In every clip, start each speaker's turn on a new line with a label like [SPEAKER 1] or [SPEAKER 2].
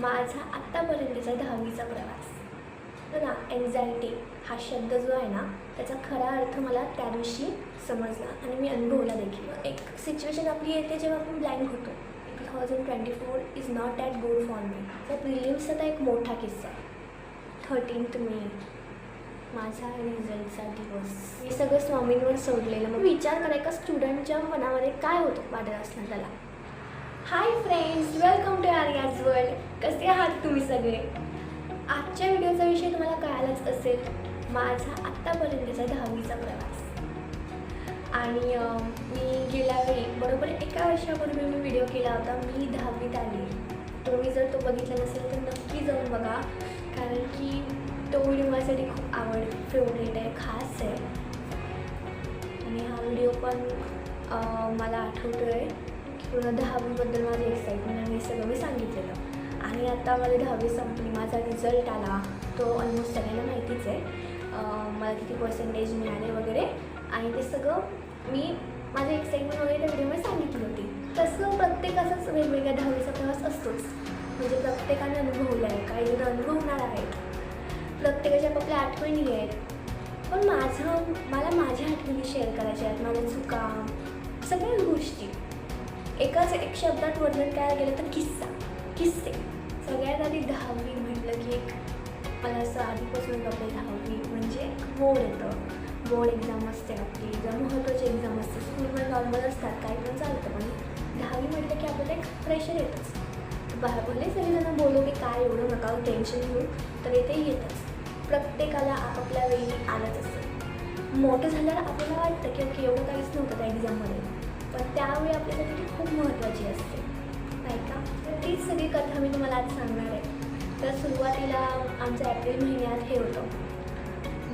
[SPEAKER 1] माझा आत्तापर्यंतचा दहावीचा प्रवास. तर ना एन्झायटी हा शब्द जो आहे ना त्याचा खरा अर्थ मला त्या दिवशी समजला आणि मी अनुभवला देखील. एक सिच्युएशन आपली येते जेव्हा आपण ब्लँक होतो. Two thousand twenty four is not that good for me तर प्रिलिम्सचा एक मोठा किस्सा आहे. थर्टीन्थ मे माझा रिझल्टचा दिवस. मी सगळं स्वामींवर सोडलेलं. मग विचार करा एका स्टुडंटच्या मनामध्ये काय होतं वाटत असणार त्याला? Hi friends welcome to Arya's world कसे आहात तुम्ही सगळे? आजच्या व्हिडिओचा विषय तुम्हाला कळालाच असेल माझा आत्तापर्यंतचा दहावीचा प्रवास. आणि मी गेल्या वेळी बरोबर एका वर्षापूर्वी मी व्हिडिओ केला होता मी दहावीत आली. तुम्ही जर तो बघितला नसेल तर नक्की जाऊन बघा कारण की तो व्हिडिओ माझ्यासाठी खूप आवड फेवरेट आहे खास आहे. आणि हा व्हिडिओ पण मला आठवतो आहे पूर्ण दहावीबद्दल माझी एक्साइटमेंट आणि हे सगळं मी सांगितलेलं. आणि आता माझी दहावी संपली माझा रिझल्ट आला. तो ऑलमोस्ट सगळ्यांना माहितीच आहे. मला किती पर्सेंटेज मिळाले वगैरे. आणि ते सगळं मी माझी एक्साइटमेंट वगैरे त्या व्हिडिओमध्ये सांगितली होती. तसं प्रत्येकाचाच वेगवेगळ्या दहावीचा प्रवास असतोच. म्हणजे प्रत्येकाने अनुभवलं आहे काही जण अनुभवणार आहेत. प्रत्येकाच्या आपल्या आठवणी आहेत. पण माझं मला माझ्या आठवणी शेअर करायच्या आहेत. माझ्या चुका सगळ्या गोष्टी. एकाच एक शब्दात वर्णन करायला गेलं तर किस्सा किस्से. सगळ्यात आधी दहावी म्हटलं की एक मला असं आधीपासून आपली दहावी म्हणजे बोर्ड येतं. बोर्ड एक्झाम असते आपली ज्या महत्त्वाची एक्झाम असते स्कूलमध्ये नॉर्मल असतात काही पण चालतं पण दहावी म्हटलं की आपल्याला एक प्रेशर येतंच. बाहेर भले सगळेजण बोलू की काय एवढं नका टेन्शन घेऊ तर येते येतच. प्रत्येकाला आपापल्या वेळी आलंच असेल मोठं झाल्यावर आपल्याला वाटतं की ओके एवढं काहीच नव्हतं त्या एक्झाममध्ये त्यावेळी आपल्यासाठी ती खूप महत्त्वाची असते. नाही का? तर तीच सगळी कथा मी तुम्हाला आज सांगणार आहे. तर सुरुवातीला आमच्या एप्रिल महिन्यात हे होतं.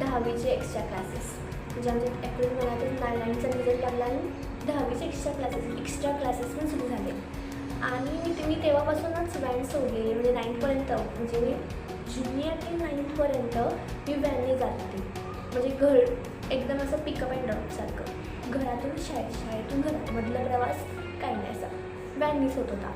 [SPEAKER 1] दहावीचे एक्स्ट्रा क्लासेस म्हणजे आमच्या एप्रिल महिन्यातच नाईन नाईनचा रिझल्ट लागला आणि दहावीचे एक्स्ट्रा क्लासेस एक्स्ट्रा क्लासेस पण सुरू झाले. आणि मी ते मी तेव्हापासूनच व्हॅन सोडलेली म्हणजे नाईनपर्यंत म्हणजे मी ज्युनियर ते नाईन्थपर्यंत मी व्हॅनने जात होती. म्हणजे घर एकदम असं पिकअप अँड ड्रॉपसारखं घरातून शाळेत शाळेतून घरात मधला प्रवास काही नाही असा व्हॅननीच होत होता.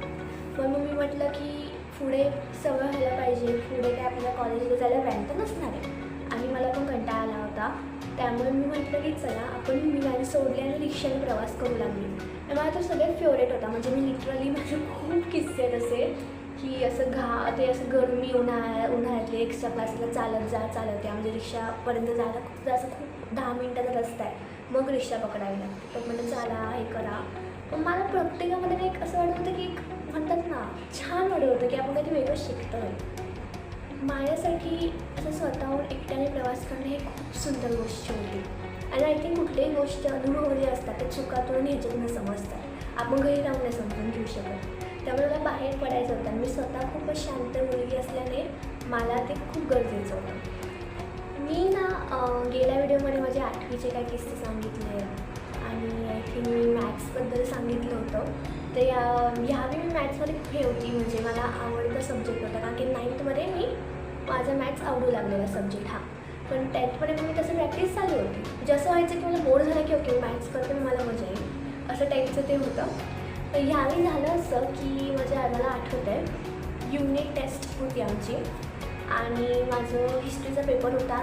[SPEAKER 1] पण मग मी म्हटलं की पुढे सवय व्हायला पाहिजे. पुढे काय आपल्याला कॉलेजला जायला व्हॅन तर नसणार आहे. आणि मला पण कंटाळा आला होता. त्यामुळे मी म्हटलं की चला आपण मी व्हॅन सोडली आणि रिक्षाने प्रवास करू लागली. आणि मला तो सगळ्यात फेवरेट होता. म्हणजे मी लिटरली माझे खूप किस्से आहेत असे की असं घा ते असं गरमी उन्हाळ्या उन्हाळ्यातले एक्स्ट्रा क्लासला चालत जा चालत या. म्हणजे रिक्षापर्यंत जायला खूप असं खूप दहा मिनटाचा रस्ता आहे. मग रिक्षा पकडावी लागते. तर म्हणजे चला हे करा. पण मला प्रत्येकामध्ये ना एक असं वाटत होतं की एक म्हणतात ना छान वाटत होतं की आपण काहीतरी वेगळं शिकतो आहे माझ्यासाठी असं स्वतःहून एकट्याने प्रवास करणं हे खूप सुंदर गोष्ट होती. आणि आय थिंक कुठलीही गोष्ट अनुभव जे असतात त्या चुकातून ह्याच्यातून समजतात. आपण घरी राहून नाही समजून घेऊ शकत. त्यामुळे मला बाहेर पडायचं होतं. आणि मी स्वतः खूपच शांत मुलगी असल्याने मला ते खूप गरजेचं होतं. मी ना गेल्या व्हिडिओमध्ये माझे आठवीचे काही किस्से सांगितले आणि आय थिंक मी मॅथ्सबद्दल सांगितलं होतं. तर या ह्यावेळी मी मॅथ्समध्ये खूप हे होती? म्हणजे मला आवडता सब्जेक्ट होता. कारण की नाईन्थमध्ये मी माझा मॅथ्स आवडू लागलेला सब्जेक्ट हा. पण टेन्थपर्यंत मी तसं प्रॅक्टिस चालू होती. म्हणजे जसं व्हायचं की मला बोर झालं की ओके मॅथ्स करते मला मजा येईल. असं टाईपचं ते होतं. तर ह्यावेळी झालं असं की माझ्या मला आठवत आहे युनिट टेस्ट होती आमची. आणि माझं हिस्ट्रीचा पेपर होता.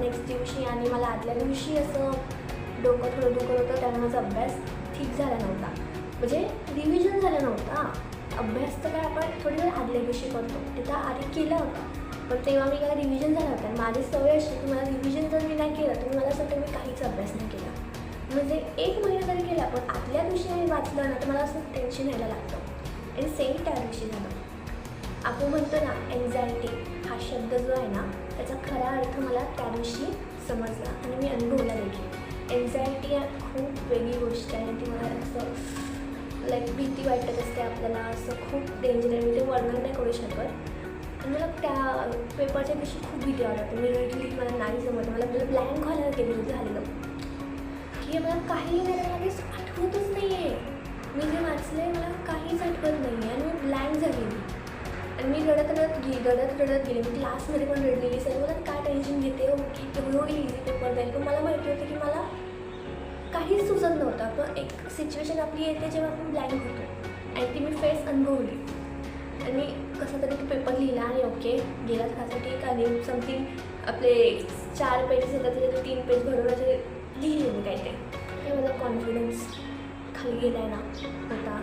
[SPEAKER 1] नेक्स्ट दिवशी आणि मला आदल्या दिवशी असं डोकं थोडं दुखत होतं. त्यामुळे माझा अभ्यास ठीक झाला नव्हता. म्हणजे रिव्हिजन झाला नव्हता. अभ्यास तर काय आपण थोडी वेळ आदल्या दिवशी करतो. ते तर आधी केलं होतं. पण तेव्हा मी काय रिव्हिजन झालं होतं. आणि माझी सवय अशी की मला रिव्हिजन जर मी नाही केलं तर मला असं वाटतं मी काहीच अभ्यास नाही केला. म्हणजे एक महिना जरी केला पण आदल्या दिवशी मी वाचलं ना तर मला असं टेन्शन यायला लागतं. आणि सेम त्या दिवशी झालं. आपण म्हणतो ना एन्झायटी हा शब्द जो आहे ना त्याचा खरा अर्थ मला त्या दिवशी समजला आणि मी अनुभवला देखील. एन्झायटी खूप वेगळी गोष्ट आहे. ती मला असं लाईक भीती वाटत असते आपल्याला. असं खूप डेंजर आहे. मी ते वर्णन नाही करू शकत. आणि मला त्या पेपरच्या दिवशी खूप भीती वाटते. मी रडली मला नाही जमत मला मला ब्लँक व्हायला गेलं झालेलं. की मला काही नाही मला काहीच आठवतच नाही आहे मी जे वाचलं आहे मला काहीच आठवत नाही आहे आणि मी ब्लँक झालेली. मी रडत रडत गे रडत रडत गेले. मी क्लासमध्ये पण रडलेली. सर मला काय टेन्शन घेते हो? एवढं होईल इझी पेपर जाईल पण मला माहिती होतं की मला काहीच सुचत नव्हतं. पण एक सिच्युएशन आपली येते जेव्हा आपण ब्लँक होतो. आणि ती मी फेस अनुभवली. आणि कसा तरी तो पेपर लिहिला आणि ओके गेला त्यासाठी ठीक आणि समथिंग आपले चार पेजेस येतात त्याच्यात तीन पेज भरून असे लिहिले मी काय ते माझा कॉन्फिडन्स खाली गेला आहे ना. होता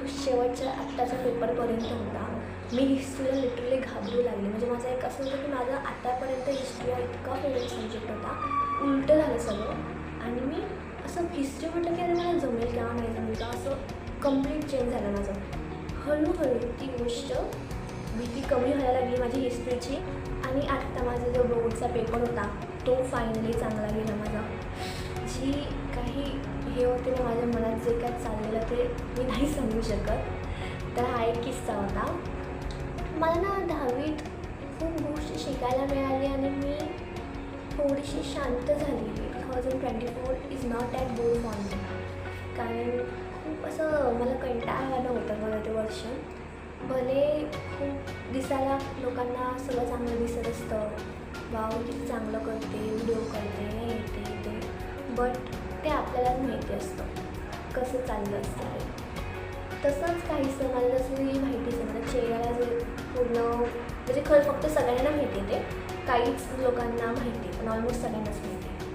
[SPEAKER 1] तो शेवटच्या आत्ताच्या पेपरपर्यंत होता. मी हिस्ट्रीला लिटरली घाबरू लागले. म्हणजे माझं एक असं होतं की माझा आतापर्यंत हिस्ट्री हा इतका फेवरेट सब्जेक्ट होता. उलटं झालं सगळं. आणि मी असं हिस्ट्री म्हटलं की अरे मला जमेल का नाही. जमेल का असं कंप्लीट चेंज झालं माझं. हळूहळू ती गोष्ट भीती कमी व्हायला लागली माझी हिस्ट्रीची आणि आत्ता माझा जो बोर्डचा पेपर होता तो फायनली चांगला गेला माझा. जी काही हे होते ना माझ्या मनात जे काय चाललेलं ते मी नाही सांगू शकत. तर हा एक किस्सा होता. मला ना दहावीत खूप गोष्टी शिकायला मिळाली आणि मी थोडीशी शांत झाली. Two thousand twenty four is not at bore for me कारण खूप असं मला कंटाळा आलं होतं मला ते वर्ष भले खूप दिसायला लोकांना सगळं चांगलं दिसत असतं. वाव किती चांगलं करते व्हिडिओ करते हे ते ते. बट ते आपल्यालाच माहिती असतं. कसं चाललं असतं तसंच काहीसं मला जसं मी माहितीच मला चेहऱ्याला जे पूर्ण म्हणजे खरं फक्त सगळ्यांना माहिती आहे ते. काहीच लोकांना माहिती आहे पण ऑलमोस्ट सगळ्यांनाच माहिती आहे.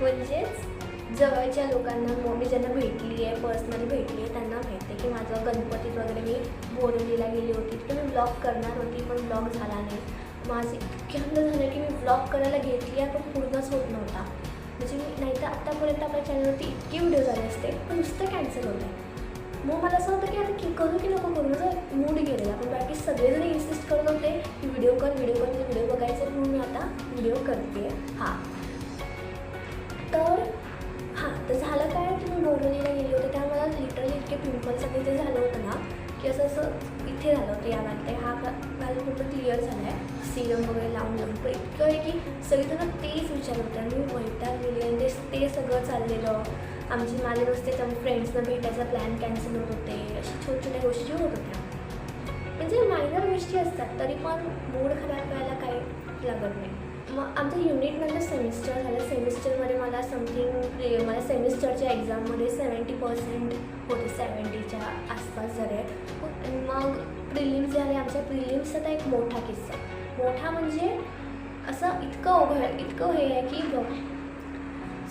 [SPEAKER 1] म्हणजेच जवळच्या लोकांना मग मी ज्यांना भेटली आहे पर्सनली भेटली आहे त्यांना माहिती आहे की माझं गणपतीत वगैरे मी बोरवलीला गेली होती. तिथे मी ब्लॉग करणार होती पण ब्लॉग झाला नाही. माझं इतक्यांदा झालं की मी ब्लॉग करायला घेतली आहे पण पूर्णच होत नव्हता. म्हणजे मी नाही तर आत्तापर्यंत आपल्या चॅनलवरती इतके व्हिडिओ झाले असते पण नुसतं कॅन्सल होत आहे मग मला असं होतं की आता की करू की नको करू? माझा मूड गेलेला पण बाकी सगळेजण इन्सिस्ट करत होते की व्हिडिओ कर व्हिडिओ कर म्हणजे व्हिडिओ बघायचे म्हणून मी आता व्हिडिओ करते हां. तर हां तर झालं काय? की मी बोरवलीला गेले होते. त्या मला लिटरली इतके पिंपल्स आणि ते झालं होतं ना की असं असं इथे झालं होतं या ते. हा मला पूर्ण क्लिअर झाला आहे सिरम वगैरे लावून लावून. पण इतकं आहे की सगळीजणं तेच विचार होते. मी वैताग गेले आणि ते सगळं चाललेलं. आमची माझे नुसते त्या फ्रेंड्सना भेटायचा प्लॅन कॅन्सल होत होते. अशा छोट्या छोट्या गोष्टी होत होत्या. म्हणजे मायनर गोष्टी असतात तरी पण मूड खराब व्हायला काही लागत नाही. मग आमचं युनिटमधलं सेमिस्टर झालं. सेमिस्टरमध्ये मला समथिंग मला सेमिस्टरच्या एक्झाममध्ये सेवन्टी पर्सेंट होते सेवन्टीच्या आसपास झाले. मग प्रिलिम्स झाले. आमच्या प्रिलिम्सचा तर एक मोठा किस्सा. मोठा म्हणजे असं इतकं अवघड इतकं हे आहे की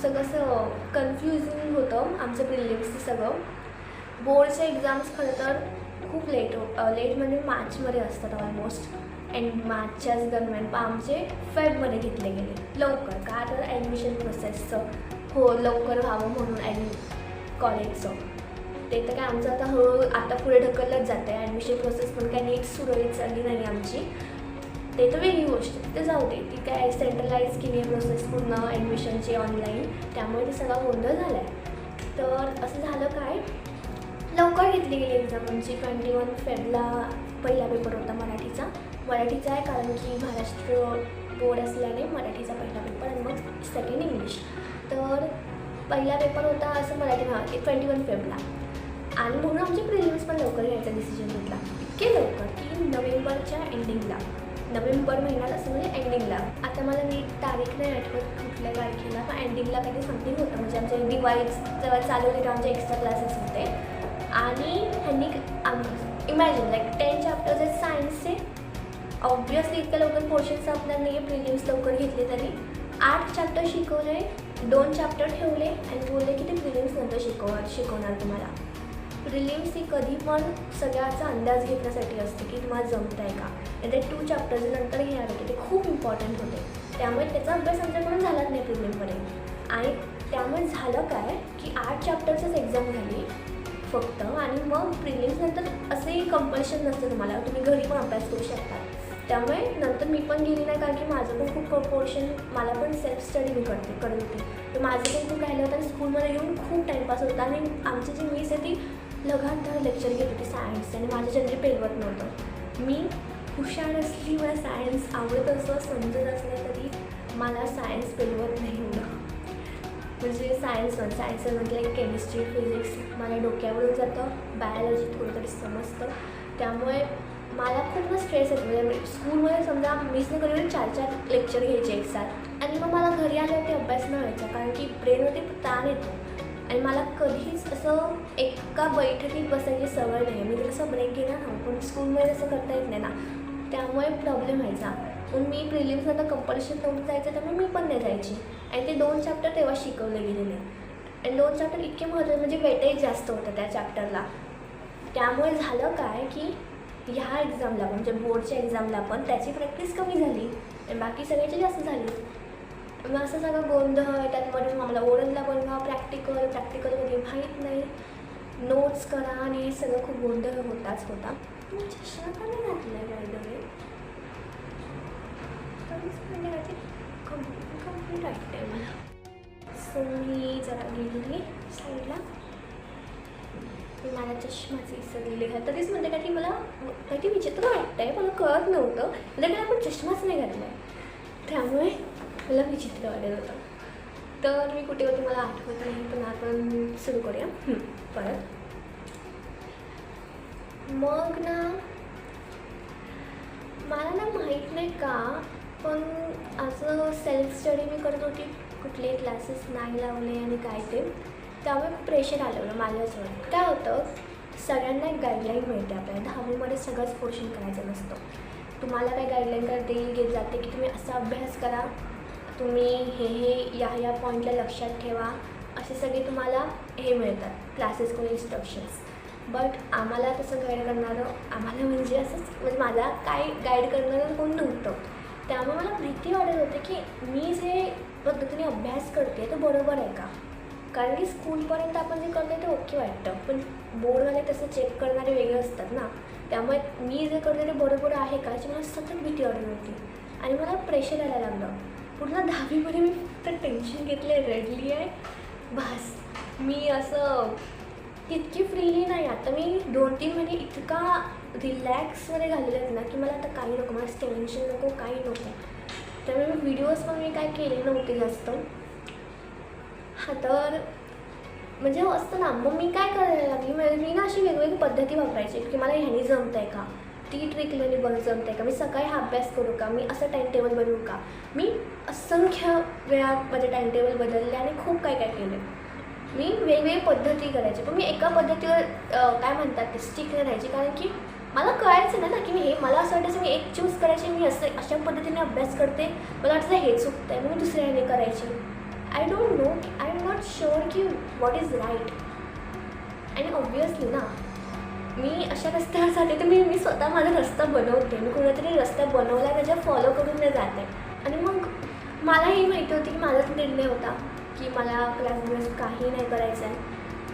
[SPEAKER 1] सगळं असं कन्फ्युजिंग होतं आमचं प्रिलिम्सचं सगळं. बोर्डच्या एक्झाम्स खरं तर खूप लेट हो लेट म्हणजे मार्चमध्ये असतात ऑलमोस्ट अँड मार्चच्याच दरम्यान आमचे फेबमध्ये घेतले गेले. लवकर का तर ॲडमिशन प्रोसेसचं हो लवकर व्हावं म्हणून ॲडमि कॉलेजचं ते तर काय आमचं आता हळूहळू आता पुढे ढकललंच जातं आहे ॲडमिशन प्रोसेस पण काही नीट सुरळीत चालली नाही आमची. ते तर वेगळी गोष्ट ते जाऊ दे. ती काय सेंट्रलाइज केली आहे प्रोसेस पूर्ण ॲडमिशनची ऑनलाईन त्यामुळे ते सगळा गोंधळ झाला आहे तर असं झालं काय? लवकर घेतली गेली एक्झाम आमची. ट्वेंटी वन फेबला पहिला पेपर होता मराठीचा. मराठीचा आहे कारण की महाराष्ट्र बोर्ड असल्याने मराठीचा पहिला पेपर आणि मग सेकंड इंग्लिश तर पहिला पेपर होता असं मराठी हा ट्वेंटी वन फेबला. आणि म्हणून आमचे प्रिलिम्स पण लवकर घ्यायचा डिसिजन घेतला. इतके लवकर की नोव्हेंबरच्या एंडिंगला नोव्हेंबर महिन्यात असं म्हणजे एंडिंगला आता मला नीट तारीख नाही आठवत कुठल्या तारखेला पण एंडिंगला काही समथिंग होतं. म्हणजे आमच्या दिवाळी जेव्हा चालू होते तेव्हा आमचे एक्स्ट्रा क्लासेस होते. आणि ह्यांनी इमॅजिन लाईक टेन चॅप्टर्स आहेत सायन्सचे ऑब्वियसली इतक्या लवकर पोर्शन संपणार नाही आहे प्रिलिम्स लवकर घेतले तरी. आठ चॅप्टर शिकवले दोन चॅप्टर ठेवले आणि बोलले की ते प्रिलिम्स नंतर शिकवणार शिकवणार तुम्हाला. प्रिलिम्स ही कधी पण सगळ्याचा अंदाज घेण्यासाठी असते की तुम्हाला जमत आहे का. आणि ते टू चॅप्टर्स नंतर घेणार होते ते खूप इम्पॉर्टंट होते. त्यामुळे त्याचा अभ्यास आमच्याकडून झालाच नाही प्रिलिममध्ये आणि त्यामुळे झालं काय की आठ चॅप्टर्सच एक्झाम झाली फक्त आणि मग प्रिलिम्स नंतर असंही कंपल्शन नसतं तुम्हाला. तुम्ही घरी पण अभ्यास करू शकता. त्यामुळे नंतर मी पण गेली नाही कारण की माझं पण खूप पोर्शन मला पण सेल्फ स्टडी मी करते करत होते. तर माझं पण खूप राहिलं होतं आणि स्कूलमध्ये येऊन खूप टाईमपास होता आणि आमची जी मिस आहे ती लगातार लेक्चर घेत होती सायन्स आणि माझ्या जनरी पेलवत नव्हतं. मी हुशार असली मला सायन्स आवडत असं समजत असलं तरी मला सायन्स पेलवत नाही एवढं. म्हणजे सायन्स वन सायन्स म्हटलं केमिस्ट्री फिजिक्स माझ्या डोक्यावरून जातं बायोलॉजी थोडं तरी समजतं. त्यामुळे मला खूप स्ट्रेस येतो. म्हणजे स्कूलमध्ये समजा मिसने कधी चार चार लेक्चर घ्यायचे एक साथ आणि मग मला घरी आल्यावरती अभ्यास न व्हायचा कारण की ब्रेनवरती ताण येतो. आणि मला कधीच असं एका बैठकीत बसायची सवय नाही. मी तसं ब्रेक घेणार ना पण स्कूलमध्ये तसं करता येत नाही ना. त्यामुळे प्रॉब्लेम व्हायचा. पण मी प्रिलिम्सनंतर कंपल्शन नव्हतं जायचं त्यामुळे मी पण नाही जायची. आणि ते दोन चॅप्टर तेव्हा शिकवले गेलेले आणि दोन चॅप्टर इतके महत्त्वाचे म्हणजे वेटेज जास्त होतं त्या चॅप्टरला त्यामुळे झालं काय की ह्या एक्झामला पण म्हणजे बोर्डच्या एक्झामला पण त्याची प्रॅक्टिस कमी झाली. आणि बाकी सगळ्याची जास्त झाली. मग असं सगळं गोंधळ त्यात म्हणून आम्हाला ओरलला बनवा प्रॅक्टिकल प्रॅक्टिकलमध्ये माहीत नाही. नोट्स करा आणि हे सगळं खूप गोंधळ होताच होता. मी चष्मा का नाही घातला आहे बाय कंप्लीट वाटतंय मला. सो मी जरा गेलेली साईडला मला माझ्या चष्माची विसरलेली तरीच म्हणते का की मला काही विचित्र वाटतंय मला कळत नव्हतं. म्हणजे आपण चष्माच नाही घातला आहे त्यामुळे मला विचित्र वाटत होतं. तर मी कुठे होते मला आठवत नाही पण आपण सुरू करूया. परत. मग ना मला ना माहीत नाही का पण असं सेल्फ स्टडी मी करत होती कुठले क्लासेस नाही लावले आणि काय ते त्यामुळे खूप प्रेशर आलं होतं माझ्याजवळ. काय होतं सगळ्यांना एक गाईडलाईन मिळते आपल्याला. दहावीमध्ये सगळंच पोर्शन करायचं नसतं. तुम्हाला काय गाईडलाईन कर देईल घेत जाते की तुम्ही असा अभ्यास करा. तुम्ही हे हे या या पॉईंटला लक्षात ठेवा. असे सगळे तुम्हाला हे मिळतात. क्लासेस किंवा इन्स्ट्रक्शन्स बट आम्हाला तसं गाईड करणारं आम्हाला म्हणजे असंच म्हणजे माझा काय गाईड करणारं कोण नव्हतं. त्यामुळे मला भीती वाटत होती की मी जे पद्धतीने अभ्यास करते तो बरोबर आहे का? कारण की स्कूलपर्यंत आपण जे करतो ते ओके वाटतं. पण बोर्डवाले तसं चेक करणारे वेगळे असतात ना. त्यामुळे मी जे करते ते बरोबर आहे का याची मला सतत भीती वाटत होती. आणि मला प्रेशर यायला लागलं. पूर्ण दहावीमध्ये मी फक्त टेन्शन घेतले रडली आहे बस. मी असं इतकी फ्रीली नाही. आता मी दोन तीन महिने इतका रिलॅक्समध्ये घालवले आहेत ना की मला आता काही नको. मला टेन्शन नको काही नको. त्यामुळे मी व्हिडिओज पण मी काय केले नव्हते जास्त. हा तर म्हणजे असतं ना. मग मी काय करायला लागली? म्हणजे मी ना अशी वेगवेगळी पद्धती वापरायची की मला ह्यानी जमत आहे का? ती ट्रिक ह्यानी बरं जमत आहे का? मी सकाळी हा अभ्यास करू का? मी असं टाईम टेबल बनवू का? मी असंख्य वेळा माझे टाईम टेबल बदलले आणि खूप काय काय केले मी वेगवेगळी पद्धती करायची. पण मी एका पद्धतीवर काय म्हणतात ते स्टिक राहायची. कारण की मला कळायचं ना ना की मी हे मला असं वाटायचं मी एक चूज करायचे मी असं अशा पद्धतीने अभ्यास करते. मला वाटतं हे चुकतं आहे मी दुसऱ्याने करायची. I don't know I am not sure की व्हॉट इज राईट आणि ऑब्वियसली ना मी अशा रस्त्यावर जाते तर मी मी स्वतः माझा रस्ता बनवते. मी कोणातरी रस्ता बनवला त्याच्या फॉलो करून मी जाते. आणि मग मलाही माहिती होती की माझाच निर्णय होता की मला क्लास काही नाही करायचं आहे.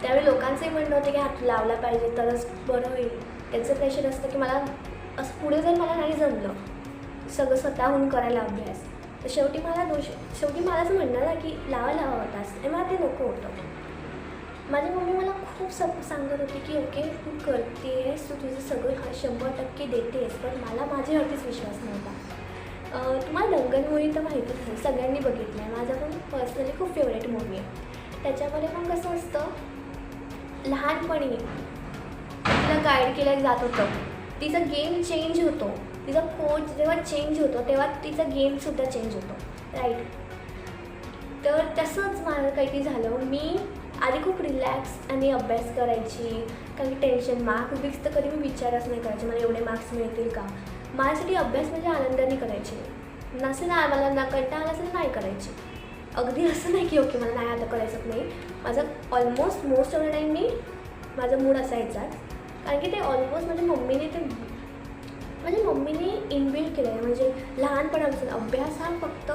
[SPEAKER 1] त्यावेळी लोकांचंही म्हणणं होतं की हात लावला पाहिजे तरच बरं होईल. त्यांचं प्रेशर असतं की मला असं पुढे जर मला नाही जमलं सगळं स्वतःहून करायला अभ्यास. तर शेवटी मला दोष शेवटी मलाच म्हणणं ना की लावा लावा होतास आणि मला ते नको होतं. माझी मम्मी मला खूप सप सांगत होती की ओके तू करते आहेस तू तुझं सगळं हा शंभर टक्के देते आहेस पण मला माझ्यावरतीच विश्वास नव्हता. तुम्हाला दंगल मूवी तर माहितीच नाही सगळ्यांनी बघितलं आहे माझा पण पर्सनली खूप फेवरेट मूवी आहे. त्याच्यामध्ये पण कसं असतं लहानपणी तिला गाईड केलं जात होतं. तिचा गेम चेंज होतो. तिचा कोच जेव्हा चेंज होतो तेव्हा तिचा गेमसुद्धा चेंज होतो. राईट तर तसंच माझं काहीतरी झालं. मी आधी खूप रिलॅक्स आणि अभ्यास करायची. काही टेन्शन मार्क्स बिक्स तर कधी मी विचारच नाही करायचे मला एवढे मार्क्स मिळतील का? माझ्यासाठी अभ्यास म्हणजे आनंदाने करायची. नसेल ना मला ना कंटाळा आला असेल नाही करायची. अगदी असं नाही की ओके मला नाही आता करायचंच नाही. माझं almost most of the time मी माझा मूड असायचाच कारण की ते ऑलमोस्ट माझ्या मम्मीने ते माझ्या मम्मीने इनबिल्ड केलं आहे म्हणजे लहानपणापासून अभ्यास हा फक्त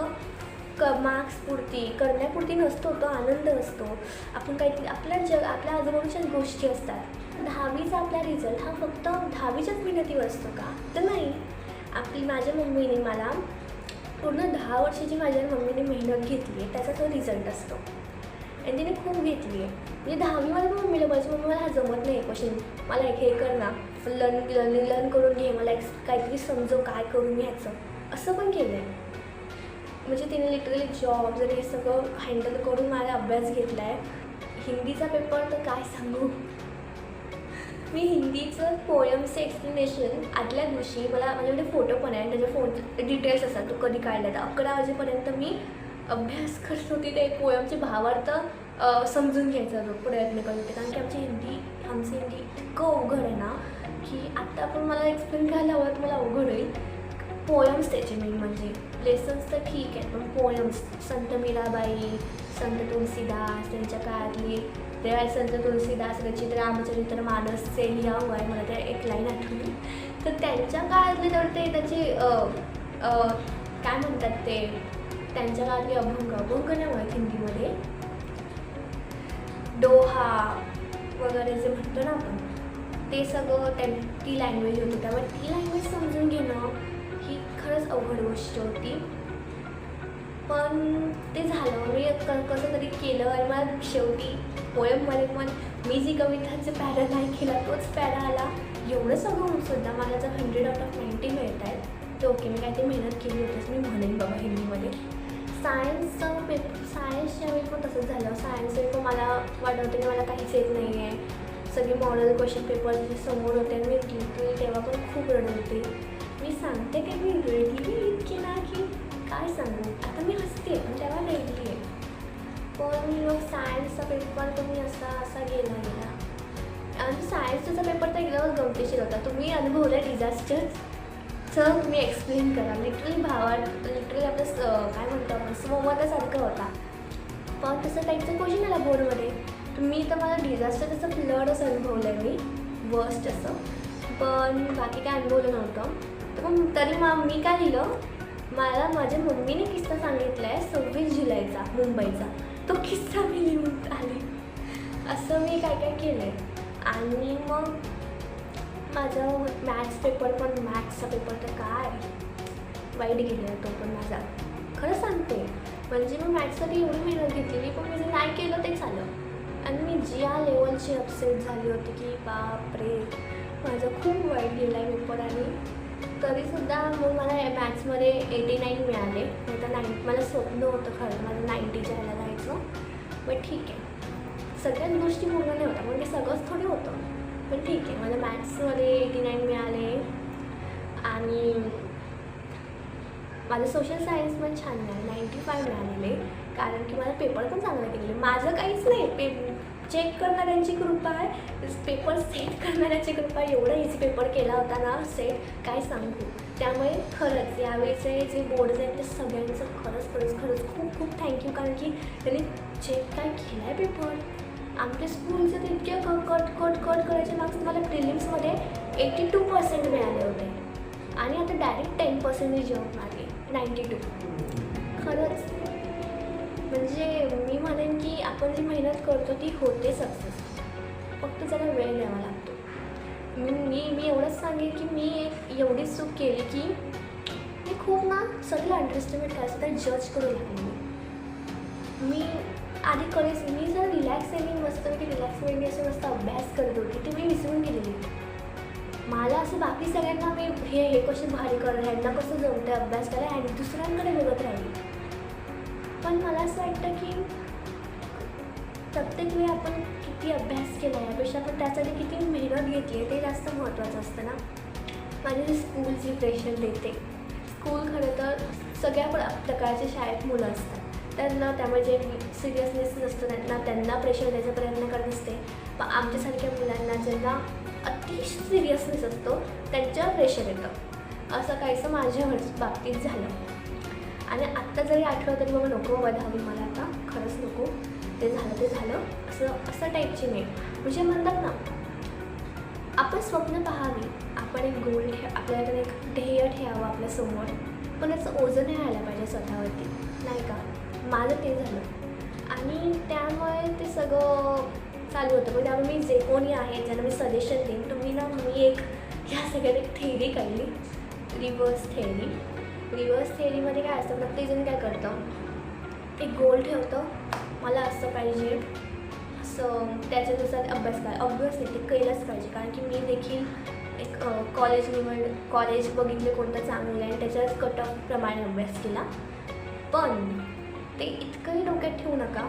[SPEAKER 1] क मार्क्सपुरती करण्यापुरती नसतो तो आनंद असतो. आपण काहीतरी आपल्या जग आपल्या आजूबाजूच्याच गोष्टी असतात. दहावीचा आपला रिझल्ट हा फक्त दहावीच्याच मेहनतीवर असतो का? तर नाही. आपली माझ्या मम्मीने मला पूर्ण दहा वर्षाची माझ्या मम्मीने मेहनत घेतली आहे. त्याचा तो रिझल्ट असतो. आणि तिने खूप घेतली आहे. म्हणजे दहावीमध्ये पण मम्मीला माझी मम्मी मला हा जमत नाही क्वेश्चन मला एक हे कर ना. लर्न लर्निंग लर्न करून घे. मला एक काहीतरी समजव काय करून घ्यायचं. असं पण केलं आहे म्हणजे तिने लिटरली जॉब जर हे सगळं हँडल करून माझा अभ्यास घेतला आहे हिंदीचा पेपर तर काय सांगू? मी हिंदीचं पोयमचं एक्सप्लेनेशन आदल्या दिवशी मला म्हणजे माझ्याकडे फोटो पण आहे त्याचे फोन डिटेल्स असतात तो कधी काढला तर. अकरा वाजेपर्यंत मी अभ्यास करत होती ते पोयमचे भावार्थ समजून घ्यायचा जो प्रयत्न करत होते. कारण की आमची हिंदी आमची हिंदी इतकं अवघड आहे ना की आत्ता पण मला एक्सप्लेन करायला हवं तर मला अवघड होईल. पोयम्स त्याचे मेन म्हणजे लेसन्स तर ठीक आहे पण पोयम्स संत मीराबाई संत तुलसीदास त्यांच्या काळातली तेव्हा संत तुलसीदास रचित रामचरित्र मानस से लिहा हुआ आहे मला त्या एक लाईन आठवली. तर त्यांच्या काळातले तर ते त्याचे काय म्हणतात ते त्यांच्या काळातले अभंग अभंग नाही म्हणत हिंदीमध्ये. डोहा वगैरे जे म्हणतो ना आपण ते सगळं त्यां ती लँग्वेज होती. त्यामुळे ती लँग्वेज समजून घेणं अवघड गोष्ट होती. पण ते झालं. मी कसं तरी केलं आणि मला शेवटी पोयममध्ये पण मी जी कवितांचे पॅरा नाही केला तोच पॅरा आला. एवढं सगळं सुद्धा मला जर हंड्रेड आउट ऑफ नाईन्टी मिळत आहेत तर ओके मी काय ते मेहनत केली होतीच मी म्हणेन बाबा हिंदीमध्ये. सायन्सचं पेपर सायन्सच्या वेळी पण तसंच झालं. सायन्सचे पण मला वाटत होतं की मला काहीच येत नाही आहे सगळे मॉडल क्वेश्चन पेपर समोर होते आणि मी तेव्हा पण खूप रडत होते. सांगते की मी रडली इतकी ना की काय सांगू? आता मी हसते पण तेव्हा रडली आहे. पण मग सायन्सचा पेपर तुम्ही असा असा गेला गेला आणि सायन्सचा पेपर तर एकदमच गमतीशीर होता. तुम्ही अनुभवलं डिझास्टर सर तुम्ही एक्सप्लेन करा. लिटरली भावा लिटरली आपलं काय म्हणतो आपण स्वमतासारखं होता. पण तसं काहीचं क्वेश्चन आला बोर्डमध्ये तुम्ही तर मला डिझास्टर तसं फ्लडच अनुभवलं आहे मी. वर्स्ट असं. पण बाकी काय अनुभवलं नव्हतं. तर मग तरी मग मी काय लिहिलं? मला माझ्या मम्मीने किस्सा सांगितला आहे सव्वीस जुलैचा मुंबईचा. तो किस्सा मी लिहून आली असं मी काय काय केलं आहे आणि मग माझं मॅथ्स पेपर पण मॅथ्सचा पेपर तर काय? वाईट गेलेला तो पण माझा. खरं सांगते. म्हणजे मी मॅथ्ससाठी एवढी मेहनत घेतलेली पण मी जे नाही केलं ते झालं. आणि मी ज्या लेवलची अपसेट झाली होती की बापरे. माझं खूप वाईट गेला आहे पेपर आणि तरीसुद्धा मग मला मॅथ्समध्ये एटी नाईन मिळाले. नाही तर नाईन मला स्वप्न होतं खरं माझं नाईंटीच्या ह्याला जायचं. पण ठीक आहे. सगळ्याच गोष्टी पूर्ण नाही होत्या म्हणजे सगळंच थोडी होतं. पण ठीक आहे मला मॅथ्समध्ये एटी नाईन मिळाले. आणि माझं सोशल सायन्स पण छान मिळालं नाईंटी फाय मिळालेले. कारण की मला पेपर पण चांगले गेलेले म्हणजे माझं काहीच नाही पे चेक करणाऱ्यांची कृपा आहे. पेपर सेट करणाऱ्याची कृपा एवढा इझी पेपर केला होता ना सेट काय सांगू? त्यामुळे खरंच यावेळेचे जे बोर्ड्स आहेत ते सगळ्यांचं खरंच खरंच खरंच खूप खूप थँक्यू कारण की त्यांनी चेक काय केला आहे पेपर आमच्या स्कूलचे तर इतके क कट कट कट करायचे मार्क्स मला प्रिलिम्समध्ये एटी टू पर्सेंट मिळाले होते. आणि आता डायरेक्ट टेन पर्सेंटेज जॉब मारली नाईंटी टू खरंच. म्हणजे मी म्हणेन की आपण जी मेहनत करतो ती होते सक्सेस फक्त जरा वेळ द्यावा लागतो. मी मी मी एवढंच सांगेन की मी एक एवढी चूक केली की मी खूप ना सगळं अंडरस्टिमेट करायचं तर जज करू लागले मी. मी आधी कळेच मी जर रिलॅक्स आहे मी मस्त की रिलॅक्स वेळी असं मस्त अभ्यास करत होती ते मी विसरून गेलेली. मला असं बाकी सगळ्यांना मी हे हे कसे भारी कर ह्यांना कसं जमतं अभ्यास करायला आणि दुसऱ्यांकडे बघत राहिली. पण मला असं वाटतं की प्रत्येक वेळी आपण किती अभ्यास केला आहे यापेक्षा आपण त्यासाठी किती मेहनत घेतली आहे ते जास्त महत्त्वाचं असतं ना. माझी स्कूलची प्रेशर देते स्कूल खरं तर सगळ्या प्र- प्रकारचे शाळेत मुलं असतात. त्यांना त्यामुळे जे सिरियसनेस नसतं त्यांना त्यांना प्रेशर द्यायचा प्रयत्न करत असते पण आमच्यासारख्या मुलांना ज्यांना अतिशय सिरियसनेस असतो त्यांच्यावर प्रेशर येतं. असं काहीसं माझ्या बाबतीत झालं. आणि आत्ता जरी आठवलं तरी बाबा नको बाबा दहावी मला आता. खरंच नको. ते झालं ते झालं. असं असं टाईपची नाही म्हणजे म्हणतात ना आपण स्वप्न पाहावी. आपण एक गोल ठे आपल्याकडे एक ध्येय ठेवावं आपल्यासमोर पण याचं ओझं नाही आलं पाहिजे स्वतःवरती. नाही का? माझं ते झालं. आणि त्यामुळे ते सगळं चालू होतं. पण त्यामुळे मी जे कोणी आहे ज्यांना मी सजेशन देईन तुम्ही ना मी एक ह्या सगळ्यात एक थेरी काढली. रिव्हर्स थेरी रिव्हर्स थेअरीमध्ये काय असतं प्रत्येकजण काय करतं? एक गोल ठेवतं. मला असं पाहिजे असं त्याच्यानुसार अभ्यास काय अभ्यास ते केलंच पाहिजे. कारण की मी देखील एक कॉलेज निवड कॉलेज बघितले कोणतं चांगलं आहे त्याच्याच कट ऑफप्रमाणे अभ्यास केला. पण ते इतकंही डोक्यात ठेवू नका.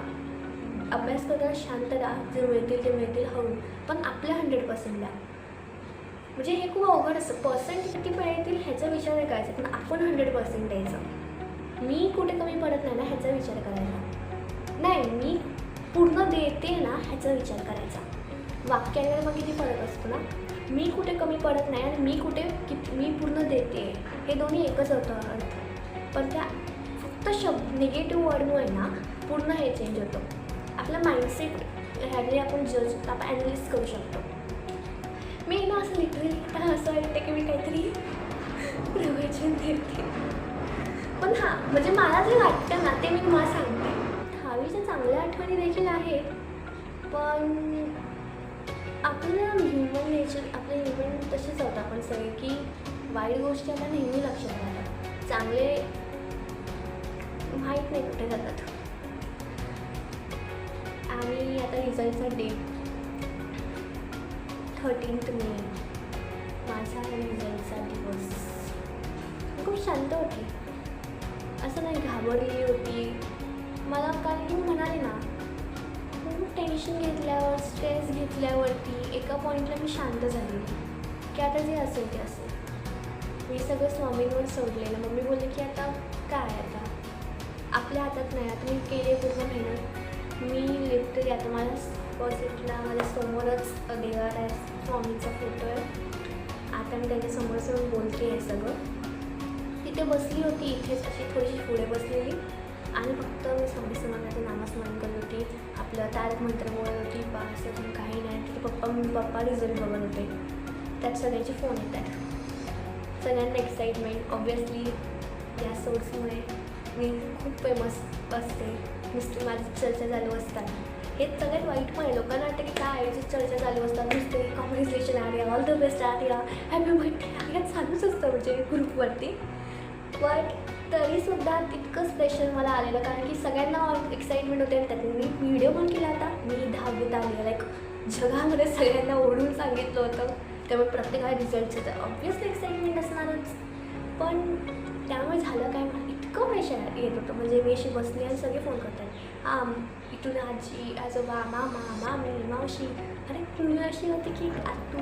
[SPEAKER 1] अभ्यास करताना शांत राहा जे मिळतील ते मिळतील हळू पण आपल्या हंड्रेड पर्सेंट द्या म्हणजे हे खूप अवघड असतं. पर्सेंट किती मिळतील ह्याचा विचार नाही करायचा. पण आपण हंड्रेड पर्सेंट द्यायचं. मी कुठे कमी पडत नाही ना ह्याचा विचार करायचा. नाही मी पूर्ण देते ना ह्याचा विचार करायचा. वाक्याने मग किती फरक असतो ना? मी कुठे कमी पडत नाही आणि मी कुठे किती मी पूर्ण देते. हे दोन्ही एकच होतं. अर्थ पण त्या फक्त शब्द निगेटिव्ह वर्डमुळे ना पूर्ण हे चेंज होतं. आपलं माइंडसेट ह्याने आपण जज आपण ॲनालिस करू शकतो. मी ना असं लिटरली असं वाटतं की मी काहीतरी प्रवचन देते. पण हां म्हणजे मला जे वाटतं ना ते मी तुम्हाला सांगते. दहावीच्या चांगल्या आठवणी देखील आहेत पण आपलं ह्युमन नेचर आपलं ह्युमन तसेच होतं आपण सगळे की वाईट गोष्टी आता नेहमी लक्षात राहतात. चांगले माहीत नाही कुठे जातात. आणि आता रिझल्टचा डेट थर्टीन्थ मे माझा रिझल्टचा दिवस. खूप शांत होती. असं नाही घाबरली होती. मला कारण की म्हणाले ना खूप टेन्शन घेतल्यावर स्ट्रेस घेतल्यावरती एका पॉईंटला मी शांत झाली. की आता जे असेल ते असेल. मी सगळं स्वामींवर सोडलेलं. मम्मी बोलले की आता काय आता? आपल्या हातात नाही. आता मी केले पूर्ण मेहनत. मी लिटरली आता मला पॉझिटिव्हला माझ्या समोरच देवार हो, आहे फोटो आहे. आता मी त्यांच्यासमोर समोर बोलते आहे सगळं. तिथे बसली होती इथेच अशी थोडीशी पुढे बसलेली आणि फक्त मी स्वामी समाजाचं नामस्मरण करत होती. आपलं तारक मंत्र बोलत होती बा असं पण काही नाही. तिथे पप्पा पप्पा रिझल्ट बघत होते. त्यात सगळ्यांचे फोन येतात. सगळ्यांना एक्साइटमेंट ऑब्वियसली या सोर्समुळे मी खूप फेमस असते. नुसती माझी चर्चा चालू असतात हे सगळ्यात वाईट पण आहे. लोकांना वाटतं की काय आयोजित चर्चा चालू असतात. नुसते communication Arya all the best Arya happy birthday या चालूच असतं म्हणजे ग्रुपवरती बट तरीसुद्धा तितकं स्पेशल मला आलेलं. कारण की सगळ्यांना एक्साइटमेंट होते. आणि त्यातून मी व्हिडिओ पण केला होता. मी दहावीत आले. लाईक जगामध्ये सगळ्यांना ओढून सांगितलं होतं. त्यामुळे प्रत्येकाला रिझल्टचं तर ऑब्वियसली एक्साइटमेंट असणारच. पण त्यामुळे झालं काय? मला इतकं प्रेशर येत होतं. म्हणजे मी अशी बसली आणि सगळे फोन करतात. हां इथून आजी आजोबा मामा मामी मावशी अरे तुम्ही अशी होती की आ तू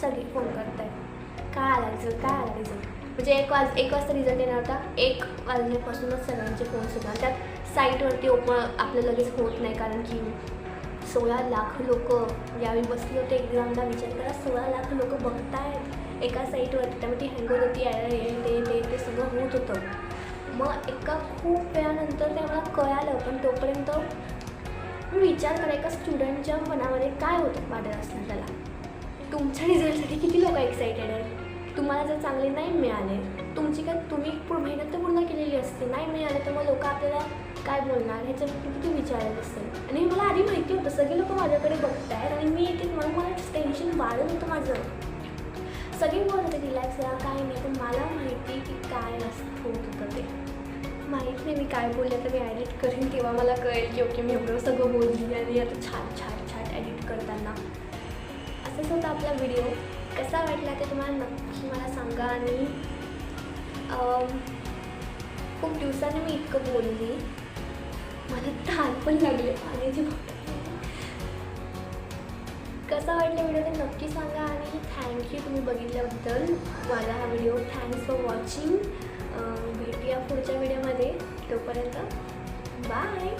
[SPEAKER 1] सगळे फोन करतायत काय आला रिझल्ट काय आला रिझल्ट म्हणजे एक वाज एक वाजता रिझल्ट येणार होता एक वाजल्यापासूनच सगळ्यांचे फोन सुद्धा त्यात साईटवरती ओपन आपलं लगेच होत नाही कारण की सोळा लाख लोक यावेळी बसले होते एक्झामला विचार करा सोळा लाख लोक बघतायत एका साईटवरती त्यामुळे ती हँग होत होती हे ते ते सगळं होत होतं मग एका खूप वेळानंतर ते मला कळालं पण तोपर्यंत मी विचार करा एका स्टुडंटच्या मनामध्ये काय होतं वाटत असणार त्याला तुमच्या रिझल्टसाठी किती लोक एक्सायटेड आहेत? तुम्हाला जर चांगले नाही मिळाले तुमची काय तुम्ही मेहनत तर पूर्ण केलेली असते नाही मिळाले तर मग लोक आपल्याला काय बोलणार? ह्याच्या किती विचारत असेल आणि मला आधी माहिती होतं सगळे लोक माझ्याकडे बघत आहेत आणि मी एक मग मला टेन्शन वाढत होतं माझं. सगळे बोलत होते रिलॅक्स राहा काय नाही पण मला माहिती की काय असं होत होतं ते. माहीत नाही मी काय बोलले तर मी ॲडिट करीन तेव्हा मला कळेल की ओके मी एवढं सगळं बोलली आणि आता छान छान छान ॲडिट करताना. असंच होता आपला व्हिडिओ कसा वाटला ते तुम्हाला नक्की मला सांगा आणि खूप दिवसांनी मी इतकं बोलली. मला ताण पण लागले. पाण्याची जे कसा वाटला व्हिडिओ ते नक्की सांगा आणि थँक्यू तुम्ही बघितल्याबद्दल. माझा हा व्हिडिओ थँक्स फॉर वॉचिंग भेटूया पुढच्या व्हिडिओमध्ये. तोपर्यंत बाय